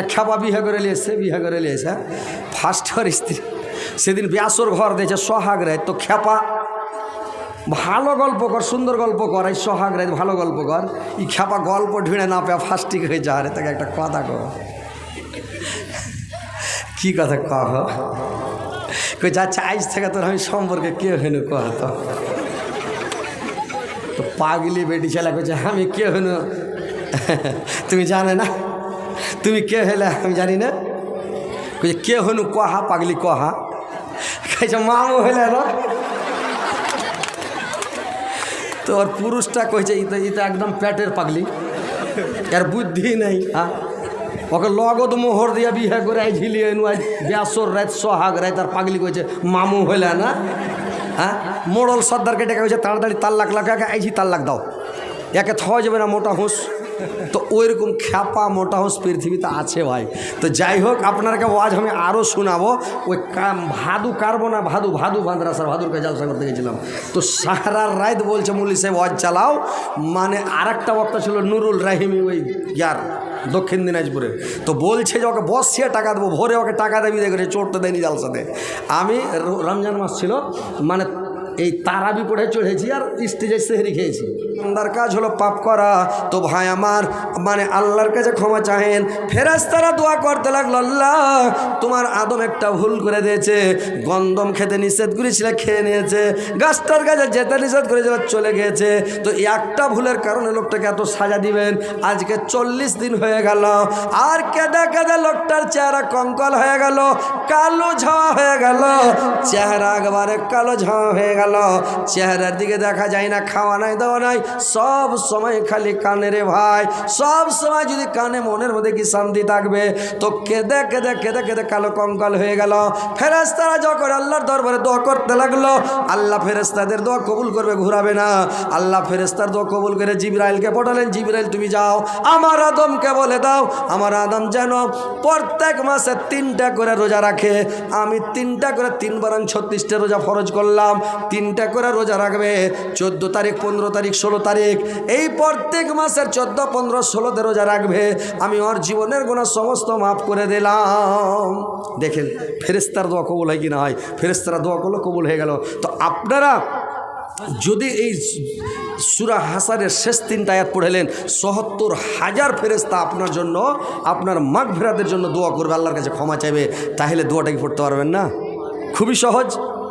এক খাপা বিহা করে লিয়েছে বিহা করে লিয়েছে ফার্স্ট হর স্ত্রী। সেদিন ব্যাসর ঘর দিয়েছে সোহাগ রায়। তো খেপা, ভালো গল্প কর, সুন্দর গল্প কর। এই সোহাগ রায় ভালো গল্প কর। ই খেপা গল্প ঢিঁড়ে না পেয়ে ফার্স্টিক হয়ে যা রে, তাকে একটা কথা কর কি কথা কহ কই, যা চাইজ থেকে তোর আমি সম্পর্কে কে হেনু কহ তো। পাগলি বেটি ছেলে কইছে, আমি কে হেনু তুমি জানে না? তুমি কে হলে আমি জানি না। কইছে, কে হনু কহা? পাগলি কহা? কইছে, মামু হলে না তো ওর পুরুষটা কইছে, ইতা একদম পেটের পাগলি। এর বুদ্ধি নেই হ্যাঁ? ওকে লগদ মোহর দিয়া বিহে করে আই ঝিলিয়ে এনু আজ ব্যাসর রাত সোহাগ রাত আর পাগলি কইছে, মামু হইলে না? হ্যাঁ? মোড়ল সর্দারকে ডেকে কইছে, তাড়াতাড়ি তাল্লাক লাগাকে, আইছি তাল্লাক দাও। একে থওয়া যাবে না মোটা হুঁস তো ওইরকম খ্যাপা মোটা হুঁস পৃথিবীতে আছে ভাই। তো যাই হোক আপনারকে আজ আমি আরও শোনাবো। ওই ভাদু কারবো না, ভাদু ভাদু বান্দ্রাসার ভাদুরকে জালসা করতে গেছিলাম। তো সাহারা রাত বলছে মুলি সাহেব, ওয়াজ চালাও। মানে আর একটা বক্তা ছিল নুরুল রাহিমি, ওই ইয়ার, দক্ষিণ দিনাজপুরে। তো বলছে যে ওকে বসিয়ে টাকা দেবো, ভোরে ওকে টাকা দেবি, দেখে চড়তে দেয়নি জালসাতে। আমি রমজান মাস ছিল মানে এই তারাবি পড়ে চড়েছি আর স্টেজে সেহরি খেয়েছি। আল্লাহর কাজ হলো পাপ করা। তো ভাই আমার মানে আল্লাহর কাছে ক্ষমা চাহেন। ফেরাজ তারা দোয়া করতে লাগল, আল্লাহ, তোমার আদম একটা ভুল করে দিয়েছে। গন্দম খেতে নিষেধ করেছিল, খেয়ে নিয়েছে। গাছটার কাছে যেতে নিষেধ করেছিল, চলে গিয়েছে। তো একটা ভুলের কারণে লোকটাকে এত সাজা দিবেন। আজকে চল্লিশ দিন হয়ে গেল। আর কেদে কেদে লোকটার চেহারা কঙ্কল হয়ে গেল, কালো ঝাওয়া হয়ে গেল। চেহারা একবারে কালো ঝাওয়া হয়ে গেল। চেহারার দিকে দেখা যায় না, খাওয়া নাই, দাওয়া নাই। সব সময় খালি কানে রে ভাই। সব সময় যদি কানে মনের মধ্যে কি শান্তি থাকবে? তো কেঁদে কেঁদে কেঁদে কেঁদে কালো কঙ্কাল হয়ে গেল। ফেরেস্তারা যখন আল্লাহর দরবারে দোয়া করতে লাগল, আল্লাহ ফেরেস্তাদের দোয়া কবুল করবে, ঘুরাবে না। আল্লাহ ফেরেস্তার দোয়া কবুল করে জিবরাইলকে পাঠালেন, জিবরাইল, তুমি যাও। আমার আদমকে বলে দাও, আমার আদম যেন প্রত্যেক মাসে তিনটা করে রোজা রাখে। আমি তিনটা করে তিন বারাং ছত্রিশটা রোজা ফরজ করলাম। তিনটা করে রোজা রাখবে, চোদ্দ তারিখ, পনেরো তারিখ, ষোলো তারিখ। এই প্রত্যেক মাসের চোদ্দ, পনেরো, ষোলোতে রোজা রাখবে। আমি ওর জীবনের গুণা সমস্ত মাফ করে দিলাম। দেখেন ফেরেস্তার দোয়া কবুল হয় কি না হয়? ফেরেস্তারা দোয়া করল, কবুল হয়ে গেল। তো আপনারা যদি এই সুরা হাসানের শেষ তিনটা আয়াত পড়েলেন সত্তর হাজার ফেরেস্তা আপনার জন্য, আপনার মাঘ ফেরাদের জন্য দোয়া করবে, আল্লাহর কাছে ক্ষমা চাইবে। তাহলে দোয়াটা কি পড়তে পারবেন না? খুবই সহজ।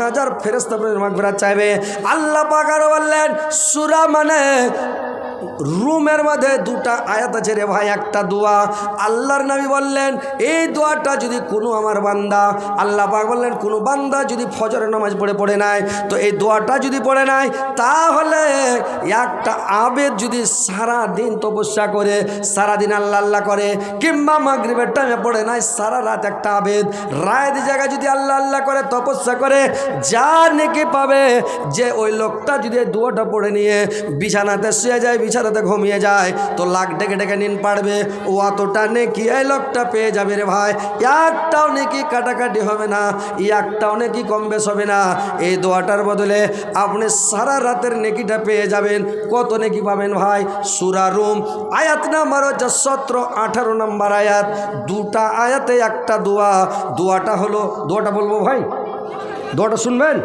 হাজার ফেরস্তা মাগফিরাত চাইবে। আল্লাহ পাক আরও বললেন সূরা মানে রুমের মধ্যে দুটা আয়াত আছে রে ভাই, একটা দোয়া। আল্লাহর নবী বললেন, এই দোয়াটা যদি কোনো আমার বান্দা আল্লাহ পাক বললেন, কোনো বান্দা যদি ফজরের নামাজ পড়ে পড়ে নাই, তো এই দোয়াটা যদি পড়ে নাই, তাহলে একটা আবেদ যদি সারা দিন তপস্যা করে সারা দিন আল্লাহ আল্লাহ করে, কিংবা মাগরিবের টাইমে পড়ে নাই, সারা রাত একটা আবেদ। রাত জায়গায় যদি আল্লাহ আল্লাহ করে, তপস্যা করে, যা নেকি পাবে, যে ওই লোকটা যদি দোয়াটা পড়ে নিয়ে বিছানাতে শুয়ে যায় বিছানাতে ঘুমিয়ে যায়। তো লাখ ডেকে ডেকে নিন পারবে। ও অতটা নেকি এই লোকটা পেয়ে যাবে রে ভাই। একটাও নেকি কাটাকাটি হবে না। একটাও নেকি কম বেশ হবে না। এই দোয়াটার বদলে আপনি সারা রাতের নেকিটা পেয়ে যাবেন। কত নেকি পাবেন ভাই? সুরা রুম, আয়াত নাম্বার হচ্ছে সতেরো, আঠারো নাম্বার আয়াত। দুটা আয়াতে একটা দোয়া। দোয়াটা হলো, দোয়াটা বলব ভাই? দোয়াটা শুনবেন?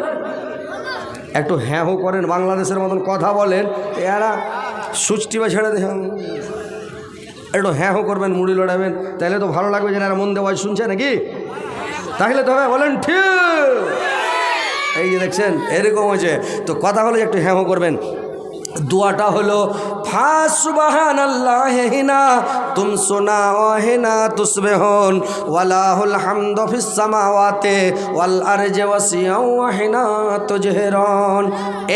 একটু হ্যাঁ হো করেন, বাংলাদেশের মতন কথা বলেন। এরা সুচটি বা ছেড়ে দেখেন একটু হ্যাঁ হো করবেন, মুড়ি লড়াবেন তাহলে তো ভালো লাগবে যে না মন দেওয়া শুনছে নাকি? তাহলে তো বলেন, ঠিক। এই যে দেখছেন, এরকম হয়েছে। তো কথা হলো একটু হ্যাঁ করবেন। দোয়াটা হলো হা সুবাহান আল্লাহ হিনা, তুম সোনা ওয়াহিনা তুসবেহন। ওয়ালাহুল হামদ ফিস সামাওয়াতে ওয়াল আরজে ওয়াসিয়া ওয়াহিনা তুজহিরন।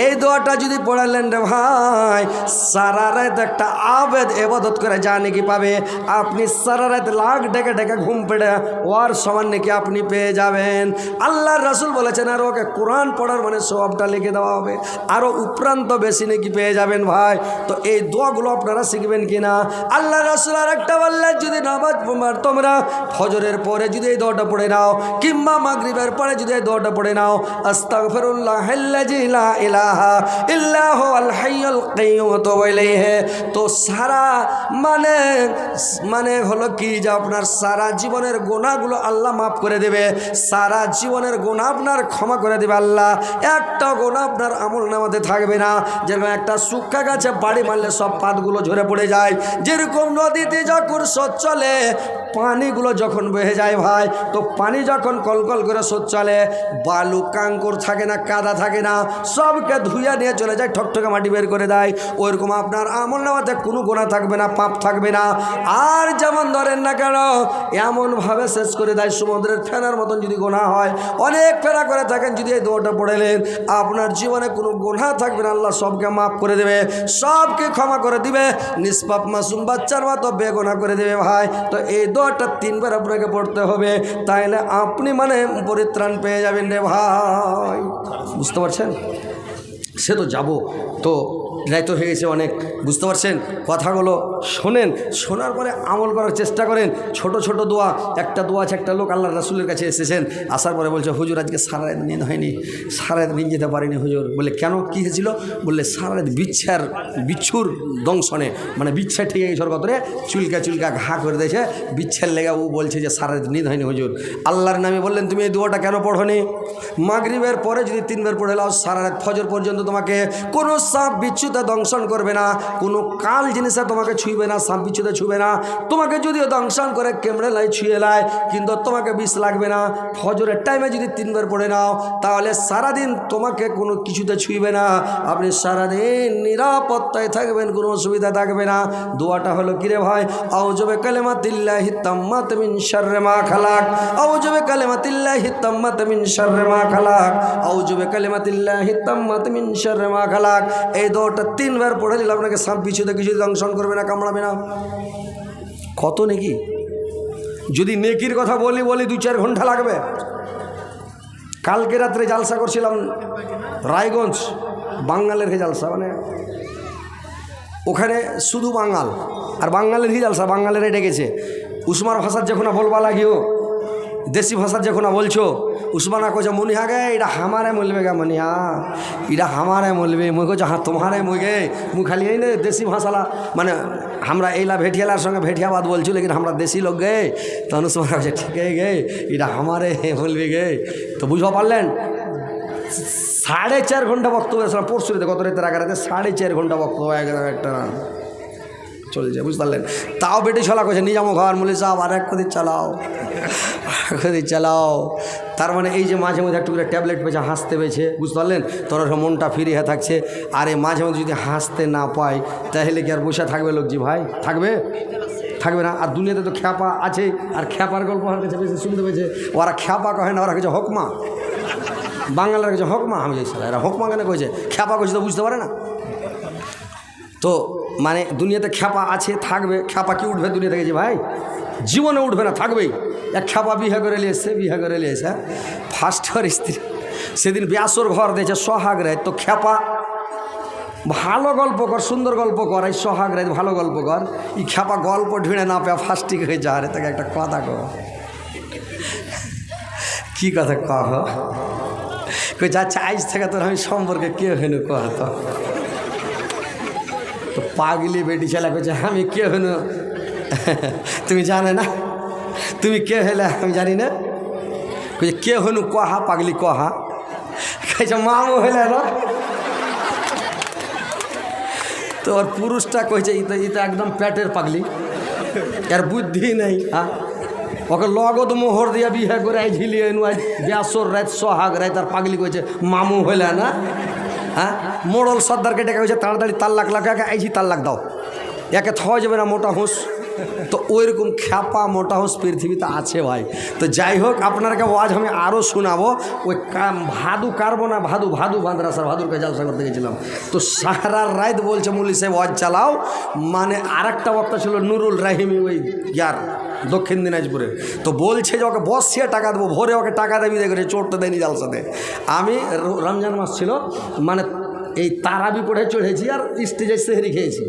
এই দোয়াটা যদি পড়ালেন রে ভাই, সারা রাত একটা আবেদ এবাদত করে যা নাকি পাবে। আপনি সারা রাত লাখ ডেকে ডেকে ঘুম পেড়ে ওর সমান নাকি আপনি পেয়ে যাবেন। আল্লাহর রাসূল বলেছেন, আর ওকে কোরআন পড়ার মানে সবটা লিখে দেওয়া হবে। আরও উপরান্ত বেশি নাকি পেয়ে যাবেন ভাই। তো এই দোয়াগুলো আপনারা শিখবেন কিনা? আল্লাহ রাসূল আর একটা বললেন, যদি নামাজ তোমরা ফজরের পরে যদি এই দোয়াটা পড়ে নাও, কিংবা মাগরিবের পরে যদি এই দোয়াটা পড়ে নাও, আস্তাগফিরুল্লাহ লা তো সারা মানে মানে হলো কি যে আপনার সারা জীবনের গোনাগুলো আল্লাহ মাফ করে দেবে। সারা জীবনের গোনা আপনার ক্ষমা করে দেবে আল্লাহ। একটা গোনা আপনার আমল নামাতে থাকবে না। যেরকম একটা শুক্কা গাছে বাড়ি মারলে সব পাতগুলো ঝরে পড়ে যায়। যেরকম নদীতে যখন স্রোত চলে, পানিগুলো যখন বহে যায় ভাই, তো পানি যখন কলকল করে স্রোত চলে, বালু, কাঙ্কর থাকে না, কাদা থাকে না, সবকে ধুইয়া নিয়ে চলে যায়, ঠকঠকে মাটি বের করে দেয়। ওইরকম আপনার আমল নামাতে কোনো গোনা থাকবে না, পাপ থাকবে না। আর যেমন ধরেন না কেন, এমনভাবে শেষ করে দেয়, সমুদ্রের ফেনার মতন যদি গোনা হয়, অনেক ফেরা করে থাকেন যদি এই দোয়াটা পড়েলেন আপনার জীবনে কোনো গোনা থাকবে না, আল্লাহ সবকে মাফ করে দেবে। সবকে ক্ষমা করে দিবে, নিষ্পাপ মাসুম বাচ্চার মতো বেগোনা করে দেবে ভাই। তো এই দোয়াটা তিনবার আপনাকে পড়তে হবে, তাইলে আপনি মানে পরিত্রাণ পেয়ে যাবেন রে ভাই। বুঝতে পারছেন? সে তো যাব। তো রায় তো হয়ে গেছে অনেক। বুঝতে পারছেন? কথাগুলো শোনেন, শোনার পরে আমল করার চেষ্টা করেন। ছোট ছোট দোয়া, একটা দোয়া আছে, একটা লোক আল্লাহ রাসুলের কাছে এসেছেন, আসার পরে বলছে, হুজুর, আজকে সারা রাত হয়নি, সারা রাত যেতে পারিনি, হুজুর। বলে, কেন? কী হয়েছিল? বললে, সারা রাত বিচ্ছার, বিচ্ছুর দংশনে মানে বিচ্ছা ঠিক গেছে কতরে চুলকা চুলকা ঘা করে দিয়েছে, বিচ্ছার লেগে ও বলছে যে, সারা রাত হয়নি, হুজুর। আল্লাহর নামে বললেন, তুমি এই দোয়াটা কেন পড়নি? মাগরিবের পরে যদি তিনবার পড়ে, লাও, সারা রাত ফজর পর্যন্ত তোমাকে কোনো সাপ বিচ্ছুতে দংশন করবে না, কোনো কাল জিনিসে তোমাকে ছুঁইবে না সাপ বিচ্ছুতে ছুঁবে না। তোমাকে যদিও দংশন করে কেমড়ে লাই ছুঁয়ে লায় কিন্তু তোমাকে বিষ লাগবে না। ফজরের টাইমে যদি তিনবার পড়ে নাও, তাহলে সারাদিন তোমাকে কোনো কিছুতে ছুঁইবে না। আপনি সারাদিন নিরাপত্তায় থাকবেন, কোনো অসুবিধা থাকবে না। দোয়াটা হলো কিরে ভাই? আউজবে কালেমাতিল্লাহি তাম্মাত মিন শাররি মা খালাক। আউজবে কালেমাতিল্লাহি তাম্মাত মিন শাররি মা খালাক। আউজবে কালেমাতিল্লাহি তাম্মাত মিন শাররি মা খালাক। এই দোয়াটা তিনবার পড়ে নিলে আপনাকে সাপ বিছুতে কিছু দংশন করবে না, কামড়াবে না? কত নাকি? যদি নেকির কথা বলি বলি দু চার ঘণ্টা লাগবে। কালকে রাত্রে জালসা করছিলাম রায়গঞ্জ বাঙ্গালের হে জালসা মানে ওখানে শুধু বাঙাল। আর বাঙালের হি জালসা বাঙালের ডেকেছে। উসমান ভাষার যখন বলবা লাগিও দেশি ভাষার যখন বলছো, উসমানা কোচে মনিহা গে এটা হামারে মলবে গে মনিহা এটা হামারে মলবে, মুই কোচ হ্যাঁ তোমারে মুই গে, মুই খালি এই দেশি ভাষালা মানে আমরা এইলা ভেটিয়ালার সঙ্গে ভেটিয়াবাদ বলছো, লেকিন আমরা দেশি লোক গে। তখন উসমানা কোচে ঠিক গে এটা হামারে বলবে গে। তো বুঝতে পারলেন? সাড়ে চার ঘণ্টা বক্তব্য আসলাম পরশু রাতে গত রাতে রাখা রাতে সাড়ে চার ঘণ্টা বক্তব্য একদম একটা চলছে, বুঝতে পারলেন? তাও বেটে ছলা করছে নিজামো ঘর মুলি সাহেব আর এক কদিন চালাও। কদিন চালাও তার মানে এই যে মাঝে মধ্যে একটু করে ট্যাবলেট পেয়েছে, হাসতে পেয়েছে, বুঝতে পারলেন? তোর মনটা ফ্রি হয়ে থাকছে। আর এই মাঝে মধ্যে যদি হাসতে না পায়, তাহলে কি আর বসে থাকবে লোকজি ভাই? থাকবে? থাকবে না। আর দুনিয়াতে তো খ্যাপা আছে আর খ্যাপার গল্প আমার কাছে বেশি শুনতে পেয়েছে। ওরা খ্যাপা কহে না, ওরা কিছু হকমা। বাঙালির কাছে হকমা? আমি যাই এরা হকমা কেন কয়েছে খ্যাপা কইছে তো বুঝতে পারে না। তো মানে দুনিয়াতে খ্যাপা আছে, থাকবে। খ্যাপা কি উঠবে দুনিয়া থেকে যে ভাই? জীবনে উঠবে না, থাকবেই। এক খ্যাপা বিয়ে করে এসছে বিয়ে করে এসে ফার্স্ট ওর স্ত্রী। সেদিন ব্যাসর ঘর দিয়েছে সোহাগ রায়। তো খ্যাপা, ভালো গল্প কর, সুন্দর গল্প কর, এই সোহাগ রায় ভালো গল্প কর। এই খ্যাপা গল্প ঢিঁড়ে না পেয়ে ফার্স্টিক হয়ে যা রে তাকে একটা কথা কহ কি কথা কহ? যাচ্ছে আজ থেকে তোর আমি সম্পর্কে কে হেনু কহ তো পাগলি বেটি ছেলে কইছে, আমি কে হেনু তুমি জানে না? তুমি কে হেলে আমি জানি না। কইছে কে হনু কহা, পাগলি কহা? কইছে, মামু হেলে না তো ওর পুরুষটা কইছে, ইতা ইতা একদম পেটের পাগলি। এর বুদ্ধি নেই হ্যাঁ ওকে লগদ মোহর দিয়া বিহে করে ঝিলিয়ে আজ ব্যাসর রাত সোহাগ রাত আর পাগলি কইছে, মামু হইলে না? হ্যাঁ? মোড়ল সর্দারকে ডেকে হয়েছে তাড়াতাড়ি তার লাখ লাখ, একে আইছি তার লাখ দাও। একে থাওয়া যাবে না মোটা হুঁস। তো ওইরকম খ্যাপা মোটা হুঁস পৃথিবীতে আছে ভাই। তো যাই হোক আপনাকে আজ আমি আরও শোনাবো, ওই ভাদু কারবো না, ভাদু ভাদু মাদ্রাসার ভাদুরকে জালসা করতে গেছিলাম। তো সাহারা রাত বলছে মুলি সাহেব ওয়াজ চালাও। মানে আর একটা বক্তা ছিল নুরুল রাহিমি, ওই ইয়ার। দক্ষিণ দিনাজপুরে। তো বলছে যে ওকে বসিয়ে টাকা দেবো, ভোরে ওকে টাকা দেবি দেখে চোরটা দেয়নি জালসাতে আমি রমজান মাস ছিল মানে এই তারাবি পড়ে চড়েছি আর স্টেজে সেহরি খেয়েছি।